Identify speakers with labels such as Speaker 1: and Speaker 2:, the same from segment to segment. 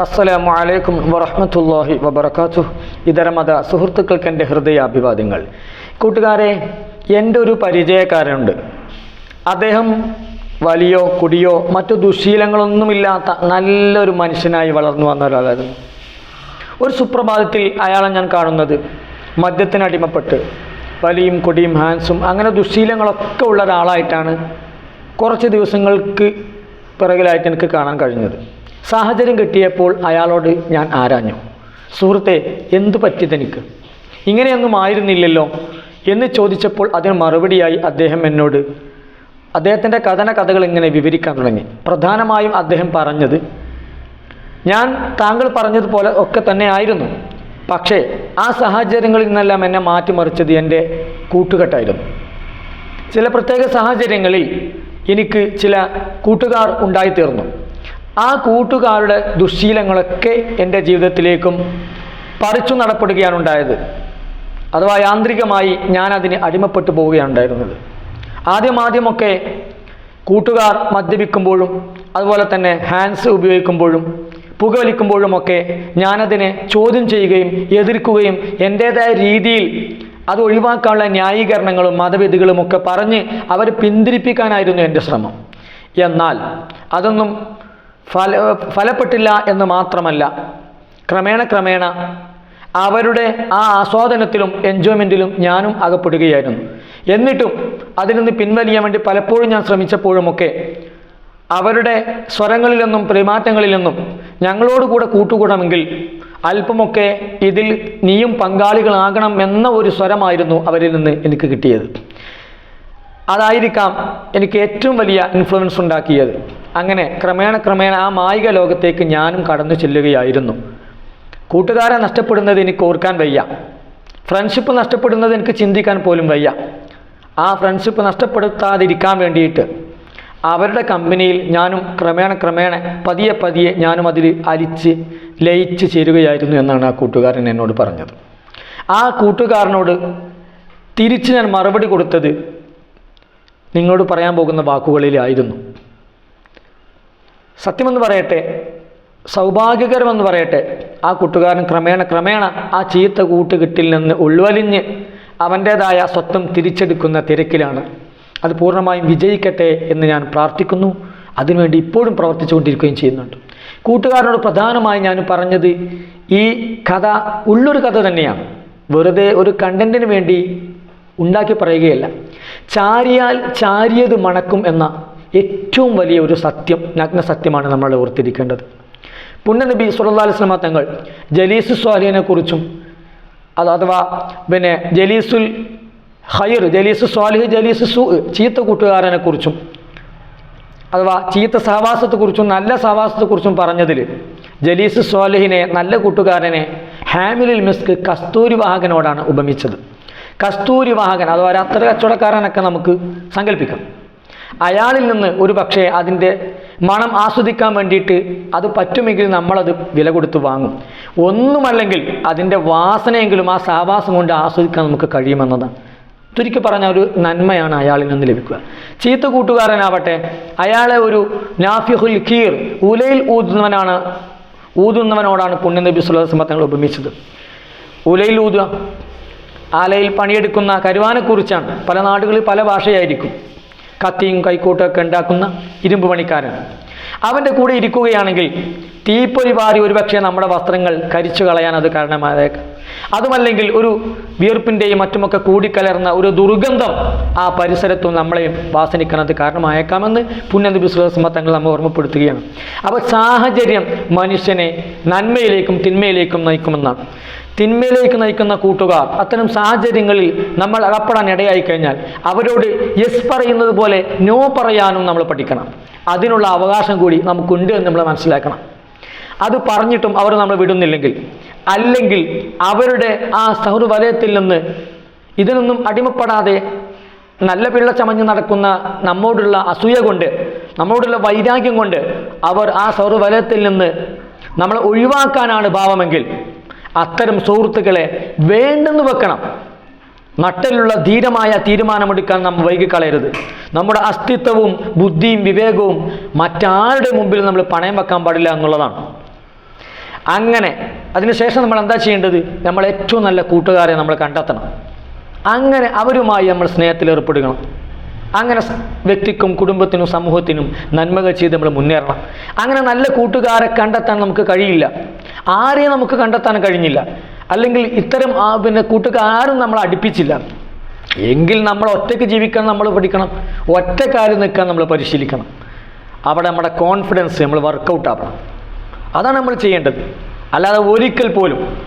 Speaker 1: അസ്സലാമു അലൈക്കും വറഹ്മത്തുള്ളാഹി വബറകാതുഹു. ഇതരമത സുഹൃത്തുക്കൾക്ക് എന്റെ ഹൃദയാഭിവാദ്യങ്ങൾ. കൂട്ടുകാരെ എന്റെ ഒരു പരിചയക്കാരനുണ്ട്. അദ്ദേഹം വലിയോ കുടിയോ മറ്റു ദുശീലങ്ങളൊന്നുമില്ലാത്ത നല്ലൊരു മനുഷ്യനായി വളർന്നു വന്ന ഒരാളായിരുന്നു. ഒരു സുപ്രഭാതത്തിൽ അയാളെ ഞാൻ കാണുന്നത് മദ്യത്തിനടിമപ്പെട്ട് വലിയും കൊടിയും ഹാൻസും അങ്ങനെ ദുശീലങ്ങളൊക്കെ ഉള്ള ഒരാളായിട്ടാണ് കുറച്ച് ദിവസങ്ങൾക്ക് പിറകിലായിട്ട് എനിക്ക് കാണാൻ കഴിഞ്ഞത്. സാഹചര്യം കിട്ടിയപ്പോൾ അയാളോട് ഞാൻ ആരാഞ്ഞു? സുഹൃത്തെ എന്തു പറ്റിയതെനിക്ക് ഇങ്ങനെയൊന്നും ആയിരുന്നില്ലല്ലോ? എന്ന് ചോദിച്ചപ്പോൾ അതിന് മറുപടിയായി അദ്ദേഹം എന്നോട് അദ്ദേഹത്തിന്റെ കഥന കഥകൾ ഇങ്ങനെ വിവരിക്കാൻ തുടങ്ങി. പ്രധാനമായും അദ്ദേഹം പറഞ്ഞത് ഞാൻ താങ്കൾ പറഞ്ഞതുപോലെ ഒക്കെ തന്നെ ആയിരുന്നു. പക്ഷേ ആ സാഹചര്യങ്ങളിൽ നിന്നെല്ലാം എന്നെ മാറ്റിമറിച്ചത് എന്റെ കൂട്ടുകെട്ടായിരുന്നു. ചില പ്രത്യേക സാഹചര്യങ്ങളിൽ എനിക്ക് ചില കൂട്ടുകാർ ഉണ്ടായിത്തീർന്നു. ആ കൂട്ടുകാരുടെ ദുശ്ശീലങ്ങളൊക്കെ എന്റെ ജീവിതത്തിലേക്കും പറിച്ചു നടപ്പെടുകയാണ് ഉണ്ടായത്. അഥവാ യാന്ത്രികമായി ഞാൻ അതിന് അടിമപ്പെട്ടു പോവുകയാണ് ഉണ്ടായിരുന്നത്. ആദ്യം ആദ്യമൊക്കെ കൂട്ടുകാർ മദ്യപിക്കുമ്പോഴും അതുപോലെ തന്നെ ഹാൻഡ്സ് ഉപയോഗിക്കുമ്പോഴും പുകവലിക്കുമ്പോഴുമൊക്കെ ഞാനതിനെ ചോദ്യം ചെയ്യുകയും എതിർക്കുകയും എന്റേതായ രീതിയിൽ അത് ഒഴിവാക്കാനുള്ള ന്യായീകരണങ്ങളും മതവിധികളും ഒക്കെ പറഞ്ഞ് അവരെ പിന്തിരിപ്പിക്കാനായിരുന്നു എന്റെ ശ്രമം. എന്നാൽ അതൊന്നും ഫല ഫലപ്പെട്ടില്ല എന്ന് മാത്രമല്ല ക്രമേണ ക്രമേണ അവരുടെ ആ ആസ്വാദനത്തിലും എൻജോയ്മെന്റിലും ഞാനും അകപ്പെടുകയായിരുന്നു. എന്നിട്ടും അതിൽ നിന്ന് പിൻവലിയാൻ വേണ്ടി പലപ്പോഴും ഞാൻ ശ്രമിച്ചപ്പോഴുമൊക്കെ അവരുടെ സ്വരങ്ങളിലൊന്നും നിന്നും ഞങ്ങളോടുകൂടെ കൂട്ടുകൂടമെങ്കിൽ അല്പമൊക്കെ ഇതിൽ നീയും പങ്കാളികളാകണം എന്ന ഒരു സ്വരമായിരുന്നു അവരിൽ നിന്ന് എനിക്ക് കിട്ടിയത്. അതായിരിക്കാം എനിക്ക് ഏറ്റവും വലിയ ഇൻഫ്ലുവൻസ് ഉണ്ടാക്കിയത്. അങ്ങനെ ക്രമേണ ക്രമേണ ആ മായിക ലോകത്തേക്ക് ഞാനും കടന്നു ചെല്ലുകയായിരുന്നു. കൂട്ടുകാരെ നഷ്ടപ്പെടുന്നത് എനിക്ക് ഓർക്കാൻ വയ്യ. ഫ്രണ്ട്ഷിപ്പ് നഷ്ടപ്പെടുന്നത് എനിക്ക് ചിന്തിക്കാൻ പോലും വയ്യ. ആ ഫ്രണ്ട്ഷിപ്പ് നഷ്ടപ്പെടുത്താതിരിക്കാൻ വേണ്ടിയിട്ട് അവരുടെ കമ്പനിയിൽ ഞാനും ക്രമേണ ക്രമേണ പതിയെ പതിയെ ഞാനും അതിൽ അലിച്ച് ലയിച്ച് ചേരുകയായിരുന്നു എന്നാണ് ആ കൂട്ടുകാരൻ എന്നോട് പറഞ്ഞത്. ആ കൂട്ടുകാരനോട് തിരിച്ച് ഞാൻ മറുപടി കൊടുത്തത് നിങ്ങളോട് പറയാൻ പോകുന്ന വാക്കുകളിലായിരുന്നു. സത്യമെന്ന് പറയട്ടെ സൗഭാഗ്യകരമെന്ന് പറയട്ടെ ആ കൂട്ടുകാരൻ ക്രമേണ ക്രമേണ ആ ചീത്ത കൂട്ടുകെട്ടിൽ നിന്ന് ഉൾവലിഞ്ഞ് അവന്റേതായ സ്വത്വം തിരിച്ചെടുക്കുന്ന തിരക്കിലാണ്. അത് പൂർണമായും വിജയിക്കട്ടെ എന്ന് ഞാൻ പ്രാർത്ഥിക്കുന്നു. അതിനുവേണ്ടി ഇപ്പോഴും പ്രവർത്തിച്ചുകൊണ്ടിരിക്കുകയും ചെയ്യുന്നുണ്ട്. കൂട്ടുകാരനോട് പ്രധാനമായി ഞാൻ പറഞ്ഞത് ഈ കഥ ഉള്ളൊരു കഥ തന്നെയാണ്. വെറുതെ ഒരു കണ്ടന്റിന് വേണ്ടി ഉണ്ടാക്കി പറയുകയല്ല. ചാരിയാൽ ചാരിയത് മണക്കും എന്ന ഏറ്റവും വലിയ ഒരു സത്യം നഗ്ന സത്യമാണ് നമ്മൾ ഓർത്തിരിക്കേണ്ടത്. പുണ്യനബി സുല്ലാ അലിസ്ലാമ തങ്ങൾ ജലീസു സ്വാലിഹിനെക്കുറിച്ചും അത് അഥവാ പിന്നെ ജലീസുൽ ഹൈർ ജലീസു സ്വാലിഹ് ജലീസു സു ചീത്ത കൂട്ടുകാരനെ കുറിച്ചും അഥവാ ചീത്ത സഹവാസത്തെക്കുറിച്ചും നല്ല സഹവാസത്തെക്കുറിച്ചും പറഞ്ഞതിൽ ജലീസ് സ്വാലിഹിനെ നല്ല കൂട്ടുകാരനെ ഹാമിലിൽ മിസ്ക് കസ്തൂരി വാഹകനോടാണ് ഉപമിച്ചത്. കസ്തൂരി വാഹകൻ അഥവാ രാത്രി കച്ചവടക്കാരനൊക്കെ നമുക്ക് സങ്കല്പിക്കാം. അയാളിൽ നിന്ന് ഒരു പക്ഷേ അതിന്റെ മണം ആസ്വദിക്കാൻ വേണ്ടിയിട്ട് അത് പറ്റുമെങ്കിൽ നമ്മളത് വില കൊടുത്ത് വാങ്ങും. ഒന്നുമല്ലെങ്കിൽ അതിന്റെ വാസനയെങ്കിലും ആ സഹവാസം കൊണ്ട് ആസ്വദിക്കാൻ നമുക്ക് കഴിയുമെന്നതാണ്. ചുരുക്കി പറഞ്ഞ ഒരു നന്മയാണ് അയാളിൽ നിന്ന് ലഭിക്കുക. ചീത്ത കൂട്ടുകാരനാവട്ടെ അയാളെ ഒരു നാഫിഹുൽ ഖീർ ഉലയിൽ ഊതുന്നവനാണ് ഊതുന്നവനോടാണ് പുണ്യനബി സുല്ലാസ്മ തങ്ങൾ ഉപമിച്ചത്. ഉലയിൽ ഊതുക ആലയിൽ പണിയെടുക്കുന്ന കരുവാനെക്കുറിച്ചാണ്. പല നാടുകളിൽ പല ഭാഷയായിരിക്കും. കത്തിയും കൈക്കോട്ടൊക്കെ ഉണ്ടാക്കുന്ന ഇരുമ്പ് പണിക്കാരൻ. അവന്റെ കൂടെ ഇരിക്കുകയാണെങ്കിൽ തീപ്പൊരി വാരി ഒരുപക്ഷെ നമ്മുടെ വസ്ത്രങ്ങൾ കരിച്ചു കളയാൻ അത് കാരണമായേക്കാം. അതുമല്ലെങ്കിൽ ഒരു വിയർപ്പിന്റെയും മറ്റുമൊക്കെ കൂടിക്കലർന്ന ഒരു ദുർഗന്ധം ആ പരിസരത്തും നമ്മളെയും വാസനിക്കുന്നത് കാരണമായേക്കാമെന്ന് പുണ്യനബി സുലസമ തങ്ങൾ നമ്മൾ ഓർമ്മപ്പെടുത്തുകയാണ്. അപ്പോൾ സാഹചര്യം മനുഷ്യനെ നന്മയിലേക്കും തിന്മയിലേക്കും നയിക്കുമെന്നാണ്. തിന്മയിലേക്ക് നയിക്കുന്ന കൂട്ടുകാർ. അത്തരം സാഹചര്യങ്ങളിൽ നമ്മൾ അകപ്പെടാൻ ഇടയായി കഴിഞ്ഞാൽ അവരോട് യെസ് പറയുന്നത് പോലെ നോ പറയാനും നമ്മൾ പഠിക്കണം. അതിനുള്ള അവകാശം കൂടി നമുക്കുണ്ട് എന്ന് നമ്മൾ മനസ്സിലാക്കണം. അത് പറഞ്ഞിട്ടും അവർ നമ്മൾ വിടുന്നില്ലെങ്കിൽ അല്ലെങ്കിൽ അവരുടെ ആ സൗഹൃദവലയത്തിൽ നിന്ന് ഇതിനൊന്നും അടിമപ്പെടാതെ നല്ല പിള്ള ചമഞ്ഞ് നടക്കുന്ന നമ്മോടുള്ള അസൂയ കൊണ്ട് നമ്മോടുള്ള വൈരാഗ്യം കൊണ്ട് അവർ ആ സൗരവലയത്തിൽ നിന്ന് നമ്മളെ ഒഴിവാക്കാനാണ് ഭാവമെങ്കിൽ അത്തരം സുഹൃത്തുക്കളെ വേണ്ടെന്ന് വെക്കണം. നട്ടലുള്ള ധീരമായ തീരുമാനമെടുക്കാൻ നാം വൈകിക്കളയരുത് നമ്മുടെ അസ്തിത്വവും ബുദ്ധിയും വിവേകവും മറ്റാരുടെ മുമ്പിൽ നമ്മൾ പണയം വെക്കാൻ പാടില്ല എന്നുള്ളതാണ്. അങ്ങനെ അതിനുശേഷം നമ്മൾ എന്താ ചെയ്യേണ്ടത്? നമ്മൾ ഏറ്റവും നല്ല കൂട്ടുകാരെ നമ്മൾ കണ്ടെത്തണം. അങ്ങനെ അവരുമായി നമ്മൾ സ്നേഹത്തിൽ ഏർപ്പെടുകണം. അങ്ങനെ വ്യക്തിക്കും കുടുംബത്തിനും സമൂഹത്തിനും നന്മകൾ ചെയ്ത് നമ്മൾ മുന്നേറണം. അങ്ങനെ നല്ല കൂട്ടുകാരെ കണ്ടെത്താൻ നമുക്ക് കഴിയില്ല. ആരെയും നമുക്ക് കണ്ടെത്താൻ കഴിഞ്ഞില്ല. അല്ലെങ്കിൽ ഇത്തരം പിന്നെ കൂട്ടുകാരും നമ്മൾ അടുപ്പിച്ചില്ല. എങ്കിൽ നമ്മൾ ഒറ്റയ്ക്ക് ജീവിക്കാൻ നമ്മൾ പഠിക്കണം. ഒറ്റക്കാര്യം നിൽക്കാൻ നമ്മൾ പരിശീലിക്കണം. അവിടെ നമ്മുടെ കോൺഫിഡൻസ് നമ്മൾ വർക്കൗട്ട് ആവണം. അതാണ് നമ്മൾ ചെയ്യേണ്ടത്. അല്ലാതെ ഒരിക്കൽ പോലും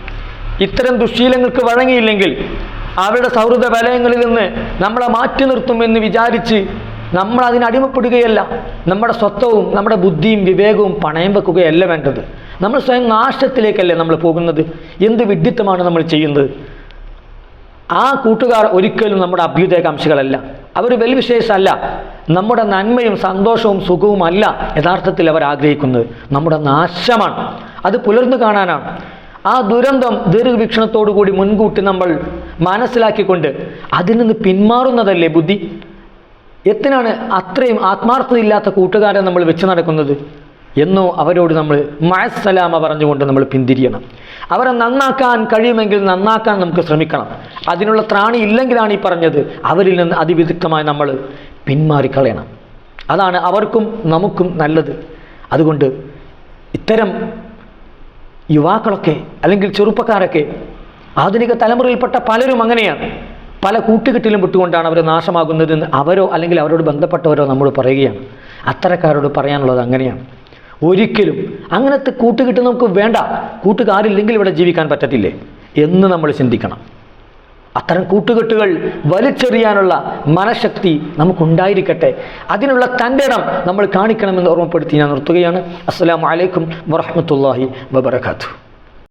Speaker 1: ഇത്തരം ദുശീലങ്ങൾക്ക് വഴങ്ങിയില്ലെങ്കിൽ അവരുടെ സൗഹൃദ വലയങ്ങളിൽ നിന്ന് നമ്മളെ മാറ്റി നിർത്തുമെന്ന് വിചാരിച്ച് നമ്മൾ അതിന് അടിമപ്പെടുകയല്ല. നമ്മുടെ സ്വത്വവും നമ്മുടെ ബുദ്ധിയും വിവേകവും പണയം വെക്കുകയല്ല വേണ്ടത്. നമ്മൾ സ്വയം നാശത്തിലേക്കല്ലേ നമ്മൾ പോകുന്നത്? എന്ത് വിഡിത്തമാണ് നമ്മൾ ചെയ്യുന്നത്? ആ കൂട്ടുകാർ ഒരിക്കലും നമ്മുടെ അഭ്യുദയകാംക്ഷികളല്ല. അവർ വെൽവിശേഷമല്ല. നമ്മുടെ നന്മയും സന്തോഷവും സുഖവുമല്ല യഥാർത്ഥത്തിൽ അവർ ആഗ്രഹിക്കുന്നത്. നമ്മുടെ നാശമാണ്. അത് പുലർന്നു കാണാനാണ്. ആ ദുരന്തം ദീർഘവീക്ഷണത്തോടുകൂടി മുൻകൂട്ടി നമ്മൾ മനസ്സിലാക്കിക്കൊണ്ട് അതിൽ നിന്ന് പിന്മാറുന്നതല്ലേ ബുദ്ധി? എത്തിനാണ് അത്രയും ആത്മാർത്ഥതയില്ലാത്ത കൂട്ടുകാരെ നമ്മൾ വെച്ച് നടക്കുന്നത് എന്നോ അവരോട് നമ്മൾ മഴസലാമ പറഞ്ഞുകൊണ്ട് നമ്മൾ പിന്തിരിയണം. അവരെ നന്നാക്കാൻ കഴിയുമെങ്കിൽ നന്നാക്കാൻ നമുക്ക് ശ്രമിക്കണം. അതിനുള്ള ത്രാണി ഇല്ലെങ്കിലാണ് ഈ പറഞ്ഞത്. അവരിൽ നിന്ന് അതിവിദഗ്ധമായി നമ്മൾ പിന്മാറിക്കളയണം. അതാണ് അവർക്കും നമുക്കും നല്ലത്. അതുകൊണ്ട് ഇത്തരം യുവാക്കളൊക്കെ അല്ലെങ്കിൽ ചെറുപ്പക്കാരൊക്കെ ആധുനിക തലമുറയിൽപ്പെട്ട പലരും അങ്ങനെയാണ്. പല കൂട്ടുകെട്ടിലും വിട്ടുകൊണ്ടാണ് അവർ നാശമാകുന്നതെന്ന് അവരോ അല്ലെങ്കിൽ അവരോട് ബന്ധപ്പെട്ടവരോ നമ്മൾ പറയുകയാണ്. അത്തരക്കാരോട് പറയാനുള്ളത് അങ്ങനെയാണ്. ഒരിക്കലും അങ്ങനത്തെ കൂട്ടുകെട്ട് നമുക്ക് വേണ്ട. കൂട്ടുകാരില്ലെങ്കിൽ ഇവിടെ ജീവിക്കാൻ പറ്റത്തില്ലേ എന്ന് നമ്മൾ ചിന്തിക്കണം. അത്തരം കൂട്ടുകെട്ടുകൾ വലിച്ചെറിയാനുള്ള മനഃശക്തി നമുക്കുണ്ടായിരിക്കട്ടെ. അതിനുള്ള തന്റെ ഇടം നമ്മൾ കാണിക്കണമെന്ന് ഓർമ്മപ്പെടുത്തി ഞാൻ നിർത്തുകയാണ്. അസ്സാം വലൈക്കും വറഹ്മത്തുള്ളാഹി വബറകാതുഹു.